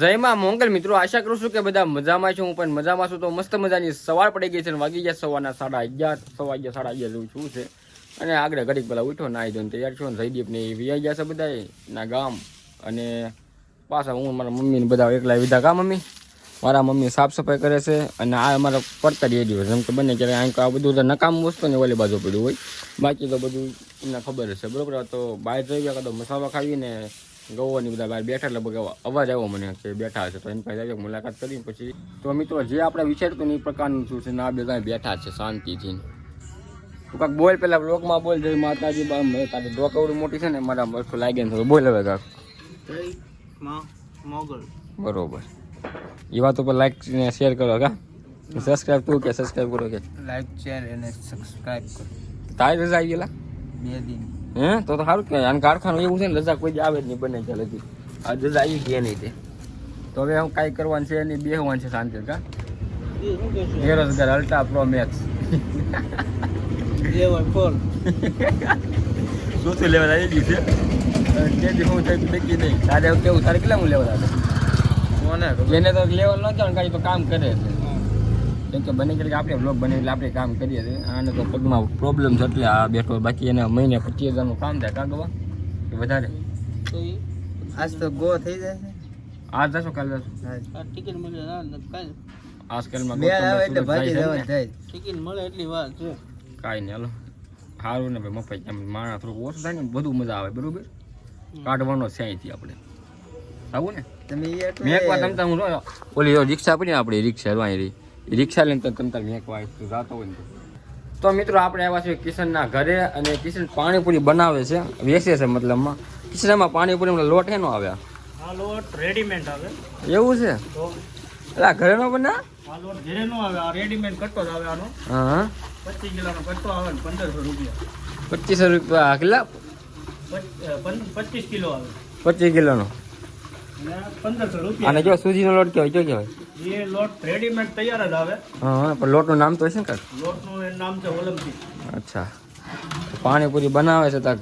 જય માં, મોંગલ મિત્રો, આશા કરું છું કે બધા મજામાં છું. હું પણ મજામાં છું. તો મસ્ત મજાની સવાર પડી ગઈ છે અને વાગી ગયા સવારના સાડા અગિયાર, સવા અગિયાર, સાડા અગિયાર જેવું છું છે. અને આગળ ઘડીક પેલા ઉઠો નાઈ ધોઈને તૈયાર છો ને જયદીપ ને વિયા ગયા છે બધા ના ગામ. અને પાછા હું મારા મમ્મી ને બધા એકલા વિધા કા મમ્મી? મારા મમ્મી સાફ સફાઈ કરે છે અને આ અમારા પડતર એરિયો છે. જેમ કે બને ક્યારે અહીં આ બધું નકામ વસ્તુ ને ઓલી બાજુ પડ્યું હોય. બાકી તો બધું એમને ખબર હશે બરોબર? તો બહાર જઈ ગયા તો મસાલા ખાવીને ગૌવાની બધા બહાર બેઠા એટલે બગા અવાજ આવ્યો મને કે બેઠા હશે. તો એની પાસે મુલાકાત કરી પછી. તો મિત્રો જે આપણે વિચારતું ને એ પ્રકારનું શું છે ને આ બધા બેઠા છે શાંતિથી. તું કાંક બોલ પેલા બ્લોકમાં બોલ જય માતાજી બા મેં તારી ડોકવડી મોટી છે ને મારા વસ્તુ લાગે ને તો બોલ હવે કાંક. બરોબર. એ વાત ઉપર લાઈક ને શેર કરો કા સબસ્ક્રાઇબ તું કે સબસ્ક્રાઇબ કરો કે. લાઈક શેર અને સબસ્ક્રાઇબ કરો. તારી રજા આવી ગયેલા? બે દિન. હે? તો તો સારું કહેવાય. અને કારખાનું એવું છે ને રજા કોઈ આવે જ નહીં બને છે હતી આ રજા આવી ગયા નહીં તે. તો હવે હું કાંઈ કરવાનું છે નહીં બેહવાનું છે શાંતિ કા? બેરોજગાર અલ્ટા પ્રો મેક્સ. શું શું લેવા આવી ગયું છે? દી હું થઈ નક્કી નહીં. તારે કેવું તારે કેટલા હું લેવા હતા કોને એને તો લેવલ ન જાણ કાંઈ તો કામ કરે છે. કેમ કે બને કે આપણે બ્લોગ બને એટલે આપણે કામ કરીએ છીએ. આને તો પગમાં પ્રોબ્લેમ છે એટલે આ બેઠો બાકી એને મહિને પચીસ હજારનું કામ થાય કાગવા કે વધારે. આજ તો ગો થઈ જાય આજ જશો કાલે જશો? ટિકિટ મળે ના આજકાલમાં બે આવે એટલે ભાગી જાય જવાનું થાય. ટિકિટ મળે એટલી વાર છે. કાંઈ નહીં હાલો. સારું ને ભાઈ મફાઈ એમ માણસ થોડુંક ઓછું થાય ને બધું મજા આવે બરોબર? કાઢવાનો છે અહીંથી આપણે. આવું ને? તમે એ મેં એક વાર તમતા હું ઓલી રિક્ષા પડી આપણી રિક્ષા રહી. રિક્ષા લઈને તો તમતા મેં એક તું જાતો હોય ને તો. મિત્રો આપણે આવ્યા છીએ કિશનના ઘરે અને કિશન પાણીપુરી બનાવે છે વેચે છે મતલબમાં. કિશનમાં પાણીપુરી લોટ એનો આવ્યા આ લોટ રેડીમેડ આવે. એવું છે? એટલે ઘરે નો બના આ લોટ ઘરે નો આવે આ રેડીમેડ કટ્ટો જ આવે આનો. હા. પચીસ કિલોનો કટ્ટો આવે ને પંદરસો રૂપિયા. પચીસો રૂપિયા પચ- પચીસ કિલો આવે. પચીસ કિલોનો. અને જો સૂજીનો લોટ કેવાય જો કેવાય એ લોટ રેડીમેડ તૈયાર જ આવે. હા પણ લોટનું નામ તો હશે ને કાક લોટનું નામ છે ઓલમ્પિક અચ્છા. પાણીપુરી બનાવે છે તો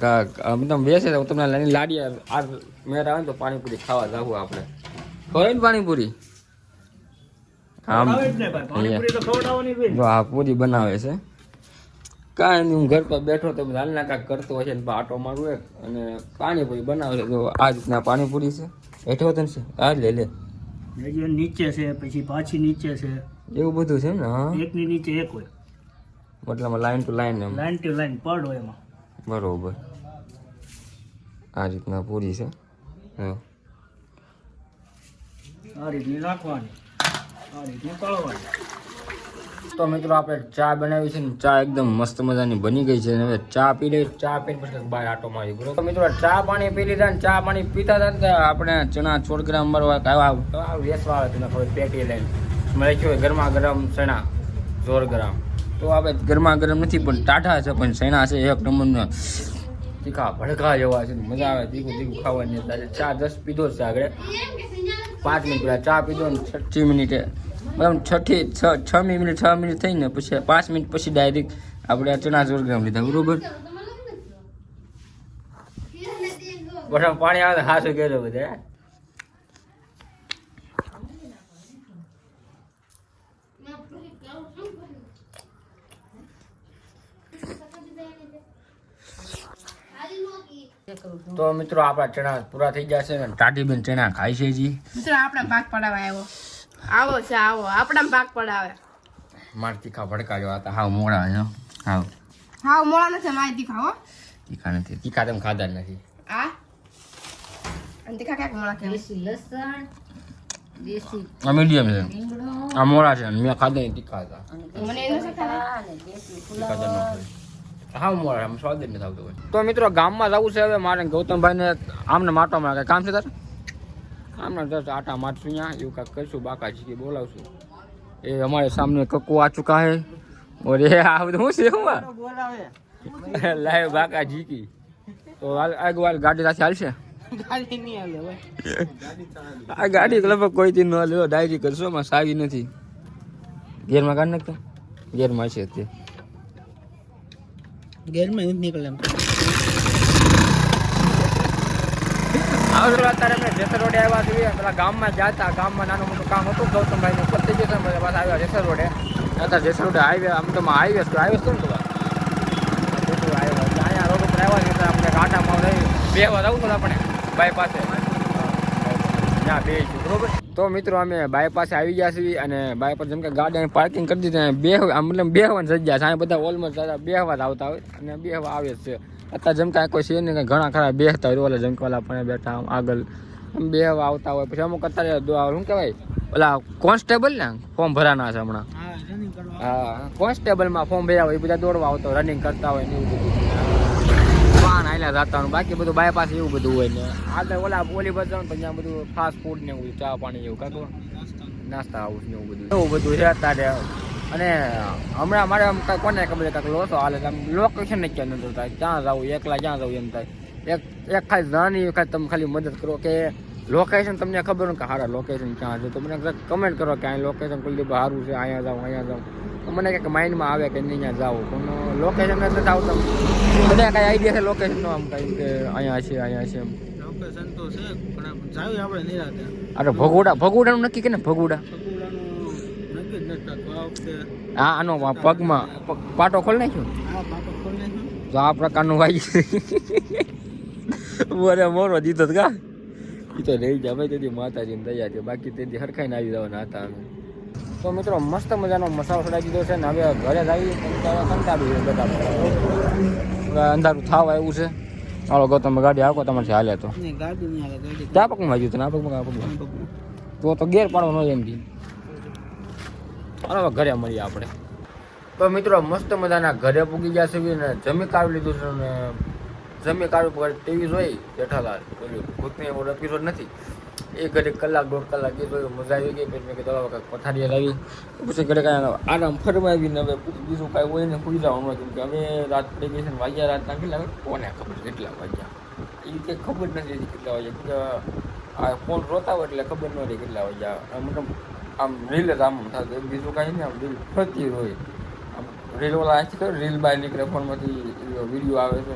તમે બેસે તો તમને લઈને લાડી આ મેર આવે ને તો પાણીપુરી ખાવા જવું આપણે. ખવાય ને પાણીપુરી? આમ તો આ પૂરી બનાવે છે. કાંઈ નહીં હું ઘર પર બેઠો તો હાલના કાંઈક કરતો હશે ને આટો મારું એક. અને પાણીપુરી બનાવે છે. જો આ રીતના પાણીપુરી છે. હેઠો તન છે આ લે લે. હજી નીચે છે પછી પાછી નીચે છે. એવું બધું છે ને? હા. એકની નીચે એક હોય. મતલબ લાઈન ટુ લાઈન એમ. લાઈન ટુ લાઈન પડ હોય એમાં. બરોબર. આ રીતના પૂરી છે. હા. આ રીતની નાખવાની આ રીતની તળવાની તો મિત્રો આપણે ચા બનાવી છે ને ચા એકદમ મસ્ત મજાની બની ગઈ છે અને હવે ચા પી લઈ ચા પીને પછી બહાર આટો મારી ગયો. તો મિત્રો ચા પાણી પી લીધા ને ચા પાણી પીતા હતા ને આપણે ચણા છોડ ગ્રામ મરવા આવ્યા વેસવા આવે તને ખબર પેટી લઈને. મેં લખ્યું ગરમા ગરમ ચણા જોર ગ્રામ તો આપણે ગરમા ગરમ નથી પણ ટાઢા છે પણ સૈણા છે એક નંબરના. તીખા ભડકા જેવા છે મજા આવે તીખું તીખું ખાવાની. ચા દસ પીધો છે આગળ. પાંચ મિનિટ પહેલા ચા પીધો ને છઠ્ઠી મિનિટે. બરાબર? છઠ્ઠી છ છ મિનિટ છ મિનિટ થઈને પછી પાંચ મિનિટ પછી ડાયરેક્ટ આપણે ચણા ચોર લીધા, બરોબર? બધા પાણી આવે હાથું બધા તો મિત્રો આપણા ચણા પૂરા થઈ છે ને ટાટીબેન ચણા ખાય છે જી મિત્રો, આપણા ભાગ પડાવવા આવ્યો. આવો છે આવો. આપણા ભાગ પડાવે. માર તીખા ભડકા જેવા હતા હાવ મોડા છે હાવ. હા મોળા નથી મારી તીખા હો. તીખા નથી. તીખા તેમ ખાધા જ નથી. આ? અને તીખા ક્યાંક મોળા કે આ મીડિયમ છે. આ મોડા છે મેં ખાધા નહીં તીખા હતા. મને એ નથી ખાતા તીખા તો ન. હાવ મોડા મિત્રો ગામમાં જવું છે હવે મારે ગૌતમભાઈને આમને માટવામાં કાંઈ કામ છે તાર? આમને દસ આટા મારશું અહીંયા. એવું કાંઈક કરશું બાકાજી કે બોલાવશું. એ અમારે સામને કક્કો આ ચુકા હે. ઓરે આ બધું શું છે બોલાવે. લાય બાકા જીકી તો આગવાલ ગાડી સાથે હાલશે? ગાડી નહીં હાલે ભાઈ આ ગાડી લગભગ કોઈ થી ન લેવો ડાયરી કરશો માં સાવી નથી. ગેરમાં કાઢ નાખતો. ગેરમાં છે તે ગેરમાં નીકળે એમ હવે તો અત્યારે અમે જેસર રોડે આવ્યા છીએ. પેલા ગામમાં જતા ગામમાં નાનું મોટું કામ હતું. ગૌતમભાઈનું પતી ગયું છે પાછા આવ્યા જેસર રોડે. અત્યારે જેસર રોડે હાઈવે આમ તો હાઈવે તો હાઈવે છે ને તો અહીંયા રોડ ઉપર આવ્યા તો આપણે રહી બે વાર આવું છું આપણે બાય પાસે ત્યાં બે છું બરોબર? તો મિત્રો અમે બાયપાસ આવી ગયા છીએ અને બાયપાસ જેમ કે ગાડી પાર્કિંગ કરી દીધી બે મતલબ બે વાન જગ્યા છે. અહીંયા બધા ઓલમોસ્ટ બેહવા વાત આવતા હોય અને બેહવા આવે જ છે. અત્યારે જેમ કે આ કોઈ છે નહીં ઘણા ખરા બેસતા હોય ઓલા જેમ ઓલા પણ બેઠા આગળ આમ બેહવા આવતા હોય પછી અમુક અત્યારે શું કહેવાય? ઓલા કોન્સ્ટેબલ ને ફોર્મ ભરાના છે હમણાં. હા કોન્સ્ટેબલમાં ફોર્મ ભર્યા હોય એ બધા દોડવા આવતા હોય રનિંગ કરતા હોય ને એવું બધું. વાહન આયલા જતા બાકી બધું બાયપાસ એવું બધું હોય ને. આગળ ઓલા ઓલી બાજુ જાઓ ને તો ત્યાં બધું ફાસ્ટ ફૂડ ને એવું ચા પાણી એવું કાંક નાસ્તા. હાઉસ ને એવું બધું. એવું બધું છે અત્યારે. અને હમણાં મારે આમ કાંઈ કોને ખબર કાંઈક લોસો હાલે આમ લોકેશન ને ક્યાં નતું થાય ક્યાં જવું એકલા ક્યાં જવું એમ થાય. એક એક ખાલી નાની ખાલી તમે ખાલી મદદ કરો કે લોકેશન તમને ખબર કે સારા લોકેશન ક્યાં છે. તો મને કમેન્ટ કરો કે અહીં લોકેશન દિવસ સારું છે અહીંયા જાઉં અહીંયા જાઉં. તો મને કંઈક માઇન્ડમાં આવે કે નહીં અહીંયા જાઉં. પણ લોકેશન નથી તમે બધા કાંઈ આઈડિયા છે લોકેશનનો આમ કાંઈ કે અહીંયા છે અહીંયા છે એમ. લોકેશન તો છે પણ જાવી આપણે નિરાતે. અરે ભગોડા ભગોડાનું નક્કી કે ને ભગોડા સકુડાનું નક્કી જ નથી થતું આ વખતે હા આનો પગમાં પગ- પાટો ખોલ નાખ્યો? તો આ પ્રકારનું વાગી મોરે મોરો દીધો કા? એ તો લઈ જાય ભાઈ તેથી માતાજીને દયા છે બાકી તેથી હરખાઈને આવી જવાના હતા અમે. તો મિત્રો મસ્ત મજાનો મસાલો ચડાવી દીધો છે ને હવે ઘરે જ આવી કંટાળું છે બધા અંધારું થાવા એવું છે. ચાલો ગો તમે ગાડી આવો તમારે હાલે તો. ક્યાં પગમાં વાગ્યું હતું ના? પગમાં. તો તો ગેર પાડવાનો એમ હાલો હવે ઘરે મળીએ આપણે. તો મિત્રો, મસ્ત મજાના ઘરે પૂગી ગયા છે ને જમી કાઢી લીધું છે ને જમી કાઢવું પડે ટીવી જોઈ, જેઠાલાલ બોલ્યું, ભૂતની એવો એપિસોડ નથી. એ ઘરે કલાક, દોઢ કલાક એ જોયું, મજા આવી ગઈ, પછી મેં કીધું, હવે કાંઈક પથારીએ લાવી. પછી ઘરે કાંઈ આરામ ફરમાવીને હવે બીજું કાંઈ હોય ને પૂરી જવાનું કેમ કે હવે રાત પડી ગઈ છે વાગ્યા રાત કેટલા વાગે? કોને ખબર કેટલા વાગ્યા? એ કંઈ ખબર નથી કેટલા વાગ્યા આ ફોન રોતા હોય એટલે ખબર ન રહી કેટલા વાગ્યા. મતલબ આમ રીલ જ આમ થતું બીજું કાંઈ નહીં, આમ રીલ ફરતી હોય. આમ રીલ ઓલા ખબર રીલ બહાર નીકળે, ફોનમાંથી વીડિયો આવે છે.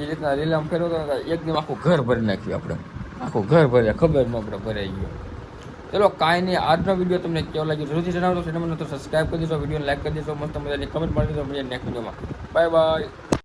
એ રીતના રીલ આમ ફેરવો તો તો એકદમ આખું ઘર ભરી નાખ્યું આપણે. આખું ઘર ભર્યા, ખબર ન આપણે ભરાઈ ગયો. ચલો, કાંઈ નહીં, આજનો વીડિયો તમને કેવો લાગ્યો? જરૂરથી જણાવજો. ચેનલને તો સબસ્ક્રાઈબ કરી દેશો વીડિયો લાઈક કરી દેશો મસ્ત મજાની કમેન્ટ મળી દેશો નેક્સ્ટ વિડીયોમાં બાય બાય